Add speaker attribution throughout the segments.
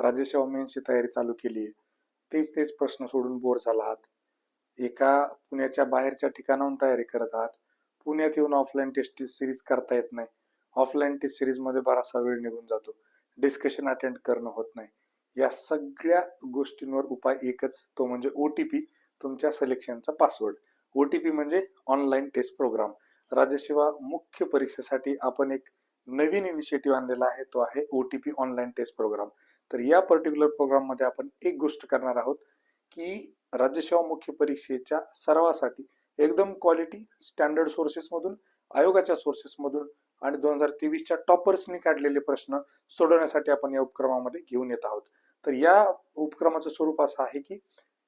Speaker 1: राज्यसेवा मेन्सची तयारी चालू केली आहे. तेच तेच प्रश्न सोडून बोर झाला आहात. एका पुण्याच्या बाहेरच्या ठिकाणाहून तयारी करत आहात. पुण्यात येऊन ऑफलाईन टेस्ट सिरीज करता येत नाही. ऑफलाईन टेस्ट सिरीजमध्ये बराचसा वेळ निघून जातो. डिस्कशन अटेंड करणं होत नाही. या सगळ्या गोष्टींवर उपाय एकच तो म्हणजे ओ टी पी तुमच्या सिलेक्शनचा पासवर्ड ओ टी पी म्हणजे ऑनलाईन टेस्ट प्रोग्राम राज्यसेवा मुख्य परीक्षेसाठी आपण एक नवीन इनिशिएटिव्ह आणलेला आहे तो आहे O T P online test program तर या पर्टिक्युलर प्रोग्राममध्ये आपण एक गोष्ट करणार आहोत की राज्यसेवा मुख्य परीक्षेच्या सर्वासाठी एकदम क्वालिटी स्टँडर्ड सोर्सेसमधून आयोगाच्या सोर्सेसमधून आणि दोन हजार तेवीसच्या टॉपर्सनी काढलेले प्रश्न सोडवण्यासाठी आपण या उपक्रमामध्ये घेऊन येत आहोत. तर या उपक्रमाचं स्वरूप असं आहे की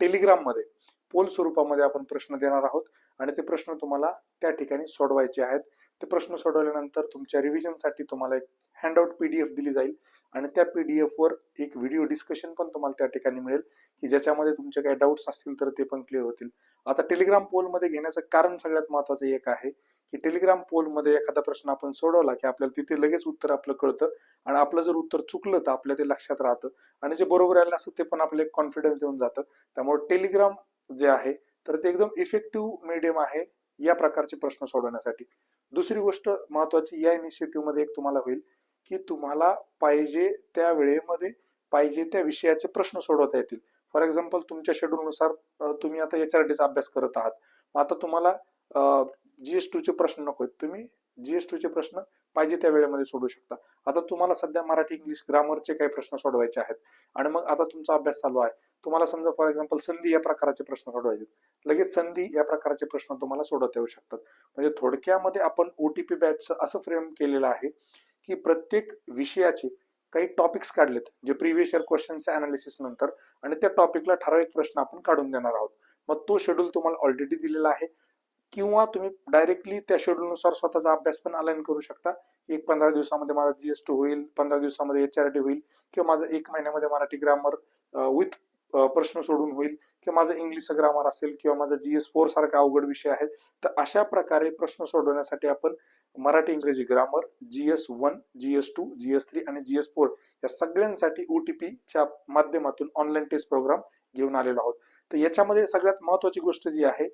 Speaker 1: टेलिग्राममध्ये पोल स्वरूपामध्ये आपण प्रश्न देणार आहोत आणि ते प्रश्न तुम्हाला त्या ठिकाणी सोडवायचे आहेत. ते प्रश्न सोडवल्यानंतर तुमच्या रिव्हिजनसाठी तुम्हाला एक हँडआउट पी डी एफ दिली जाईल. आणि त्या पी डी एफवर एक व्हिडिओ डिस्कशन पण तुम्हाला त्या ठिकाणी मिळेल की ज्याच्यामध्ये तुमचे काही डाऊट्स असतील तर ते पण क्लिअर होतील. आता टेलिग्राम पोलमध्ये घेण्याचं कारण सगळ्यात महत्वाचं एक आहे की टेलिग्राम पोलमध्ये एखादा प्रश्न आपण सोडवला की आपल्याला तिथे लगेच उत्तर आपलं कळतं आणि आपलं जर उत्तर चुकलं तर आपल्या ते लक्षात राहतं आणि जे बरोबर आलं असतं ते पण आपलं कॉन्फिडन्स देऊन जातं. त्यामुळे टेलिग्राम जे आहे तर ते एकदम इफेक्टिव्ह मीडियम आहे या प्रकारचे प्रश्न सोडवण्यासाठी. दुसरी गोष्ट महत्वाची या इनिशिएटिव्हमध्ये एक तुम्हाला होईल की तुम्हाला पाहिजे त्या वेळेमध्ये पाहिजे त्या विषयाचे प्रश्न सोडवता येतील. फॉर एक्झाम्पल तुमच्या शेड्यूलनुसार तुम्ही आता एच आर डीचा अभ्यास करत आहात. मग आता तुम्हाला जीएस टूचे प्रश्न नको आहेत तुम्ही जीएस टूचे प्रश्न पाहिजे त्या वेळेमध्ये सोडू शकता. आता तुम्हाला सध्या मराठी इंग्लिश ग्रामरचे काही प्रश्न सोडवायचे आहेत. आणि मग आता तुमचा अभ्यास चालू आहे. तुम्हाला समजा फॉर एक्झाम्पल संधी या प्रकाराचे प्रश्न सोडवायचे लगेच संधी या प्रकारचे प्रश्न तुम्हाला सोडवता येऊ शकतात. म्हणजे थोडक्यामध्ये आपण ओटीपी बॅचचं असं फ्रेम केलेलं आहे की प्रत्येक विषयाचे काही टॉपिक्स काढलेत जे प्रिव्हियस इयर क्वेश्चनच्या अनालिसिस नंतर आणि त्या टॉपिकला ठराविक प्रश्न आपण काढून देणार आहोत. मग तो शेड्यूल तुम्हाला ऑलरेडी दिलेला आहे किंवा तुम्ही डायरेक्टली त्या शेड्यूलनुसार स्वतःचा अभ्यास पण अलाइन करू शकता. एक पंधरा दिवसामध्ये माझा जीएसटी होईल पंधरा दिवसामध्ये एच आर डी होईल किंवा माझं एक महिन्यामध्ये मराठी ग्रामर विथ प्रश्न सोडून होईल किंवा माझं इंग्लिश ग्रामर असेल किंवा माझा जीएस फोर सारखा अवघड विषय आहे तर अशा प्रकारे प्रश्न सोडवण्यासाठी आपण Marathi Ingraji grammar GS one GS two GS three आणि जीएस फोर या सगळ्यांसाठी ओटीपीच्या माध्यमातून ऑनलाईन टेस्ट प्रोग्राम घेऊन आलेलो आहोत. तर याच्यामध्ये सगळ्यात महत्वाची गोष्ट जी आहे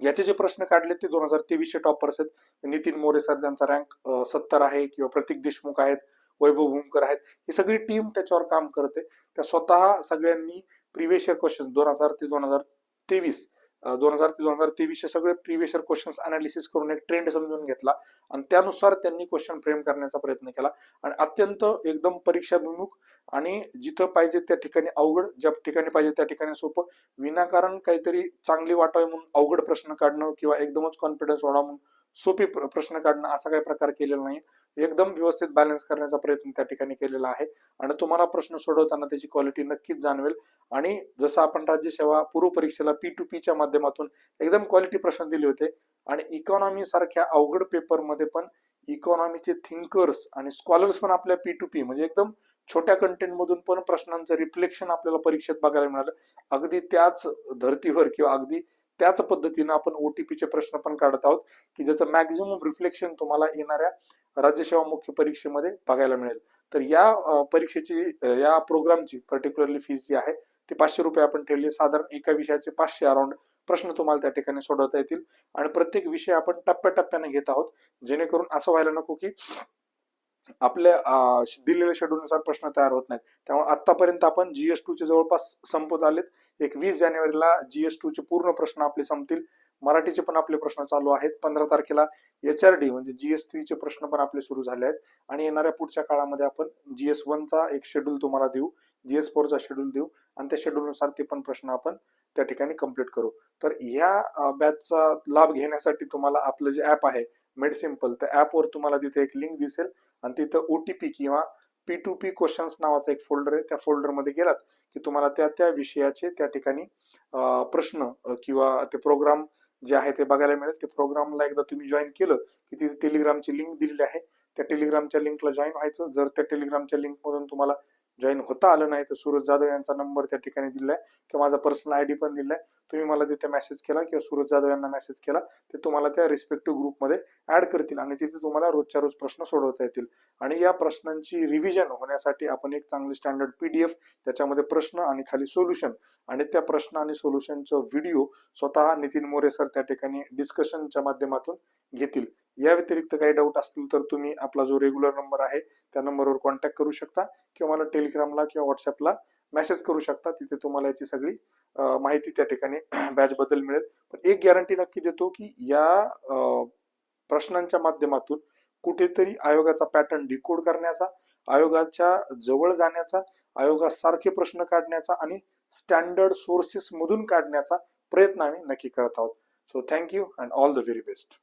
Speaker 1: याचे जे प्रश्न काढले ते दोन हजार तेवीसचे टॉपर्स आहेत. नितीन मोरे सर त्यांचा रँक सत्तर आहे किंवा प्रतीक देशमुख आहेत. वैभव भूमकर आहेत. ही सगळी टीम त्याच्यावर काम करते. त्या स्वतः सगळ्यांनी प्रिव्हियस इयर क्वेश्चन्स दोन हजार ते दोन हजार तेवीस दोन हजार ते दोन हजार तेवीसचे सगळे प्रिव्हियस इयर क्वेश्चन्स अनालिसिस करून एक ट्रेंड समजून घेतला आणि त्यानुसार त्यांनी क्वेश्चन फ्रेम करण्याचा प्रयत्न केला. आणि अत्यंत एकदम परीक्षाभिमुख आणि जिथं पाहिजे त्या ठिकाणी अवघड ज्या ठिकाणी पाहिजे त्या ठिकाणी सोपं विनाकारण काहीतरी चांगली वाटावी म्हणून अवघड प्रश्न काढणं किंवा एकदमच कॉन्फिडन्स वाढावा म्हणून सोपे प्रश्न काढणं असा काही प्रकार केलेला नाही एकदम व्यवस्थित बॅलन्स करण्याचा प्रयत्न त्या ठिकाणी केलेला आहे. आणि तुम्हाला प्रश्न सोडवताना त्याची क्वालिटी नक्कीच जाणवेल. आणि जसं आपण राज्यसेवा पूर्व परीक्षेला पी टू पीच्या माध्यमातून एकदम क्वालिटी प्रश्न दिले होते. आणि इकॉनॉमी सारख्या अवघड पेपरमध्ये पण इकॉनॉमीचे थिंकर्स आणि स्कॉलर्स पण आपल्या पी टू पी म्हणजे एकदम छोट्या कंटेंट मधून पण प्रश्नांचं रिफ्लेक्शन आपल्याला परीक्षेत बघायला मिळालं. अगदी त्याच धर्तीवर किंवा अगदी त्याच पद्धतीनं आपण ओटीपीचे प्रश्न पण काढत आहोत की ज्याचं मॅक्झिमम रिफ्लेक्शन तुम्हाला येणाऱ्या राज्यसेवा मुख्य परीक्षेमध्ये बघायला मिळेल. तर या परीक्षेची या प्रोग्रामची पर्टिक्युलरली फीस जी आहे ती पाचशे रुपये आपण ठेवली. साधारण एका विषयाचे पाचशे अराउंड प्रश्न तुम्हाला त्या ठिकाणी सोडवता येतील. आणि प्रत्येक विषय आपण टप्प्याटप्प्याने घेत आहोत. जेणेकरून असं व्हायला नको की आपल्या दिलेल्या शेड्यूलनुसार प्रश्न तयार होत नाहीत. त्यामुळे आतापर्यंत आपण जीएस टू चे जवळपास संपत आलेत. एक वीस जानेवारीला जीएस टू चे पूर्ण प्रश्न आपले संपतील. मराठीचे पण आपले प्रश्न चालू आहेत. पंधरा तारखेला एच आर डी म्हणजे जीएस थ्रीचे प्रश्न पण आपले सुरू झाले आहेत. आणि येणाऱ्या पुढच्या काळामध्ये आपण जीएस वनचा एक शेड्यूल तुम्हाला देऊ. जीएस फोरचा शेड्यूल देऊ. आणि त्या शेड्यूलनुसार ते पण प्रश्न आपण त्या ठिकाणी कंप्लीट करू. तर ह्या बॅचचा लाभ घेण्यासाठी तुम्हाला आपलं जे ऍप आहे मेड सिंपल. ॲपवर ऍपवर तुम्हाला तिथे एक लिंक दिसेल आणि तिथं ओ टी पी किंवा पी टू पी क्वेश्चन्स नावाचा एक फोल्डर आहे. त्या फोल्डरमध्ये गेलात की तुम्हाला त्या त्या विषयाचे त्या ठिकाणी प्रश्न किंवा ते प्रोग्राम जे आहे ते बघायला मिळेल. ते प्रोग्रामला एकदा तुम्ही जॉईन केलं की ती टेलिग्रामची लिंक दिलेली आहे. त्या टेलिग्रामच्या लिंकला जॉईन व्हायचं. जर त्या टेलिग्रामच्या लिंकमधून तुम्हाला जॉईन होता आलं नाही तर सूरज जाधव यांचा नंबर त्या ठिकाणी दिलाय किंवा माझा पर्सनल आय डी पण दिलाय. तुम्ही मला तिथे मेसेज केला किंवा सूरज जाधव यांना मेसेज केला ते तुम्हाला त्या रिस्पेक्टिव्ह ग्रुपमध्ये ऍड करतील आणि तिथे तुम्हाला रोजच्या रोज प्रश्न सोडवता येतील. आणि या प्रश्नांची रिव्हिजन होण्यासाठी आपण एक चांगली स्टँडर्ड पीडीएफ त्याच्यामध्ये प्रश्न आणि खाली सोल्युशन आणि त्या प्रश्न आणि सोल्युशनचं व्हिडिओ स्वतः नितीन मोरे सर त्या ठिकाणी डिस्कशनच्या माध्यमातून घेतील. या व्यतिरिक्त काही डाऊट असतील तर तुम्ही आपला जो रेग्युलर नंबर आहे त्या नंबरवर कॉन्टॅक्ट करू शकता किंवा मला टेलिग्रामला किंवा व्हॉट्सअपला मेसेज करू शकता. तिथे तुम्हाला याची सगळी माहिती त्या ठिकाणी बॅच बद्दल मिळेल. पण एक गॅरंटी नक्की देतो की या प्रश्नांच्या माध्यमातून कुठेतरी आयोगाचा पॅटर्न डिकोड करण्याचा आयोगाच्या जवळ जाण्याचा आयोगासारखे प्रश्न काढण्याचा आणि स्टँडर्ड सोर्सेस मधून काढण्याचा प्रयत्न आम्ही नक्की करत आहोत. So thank you and all the very best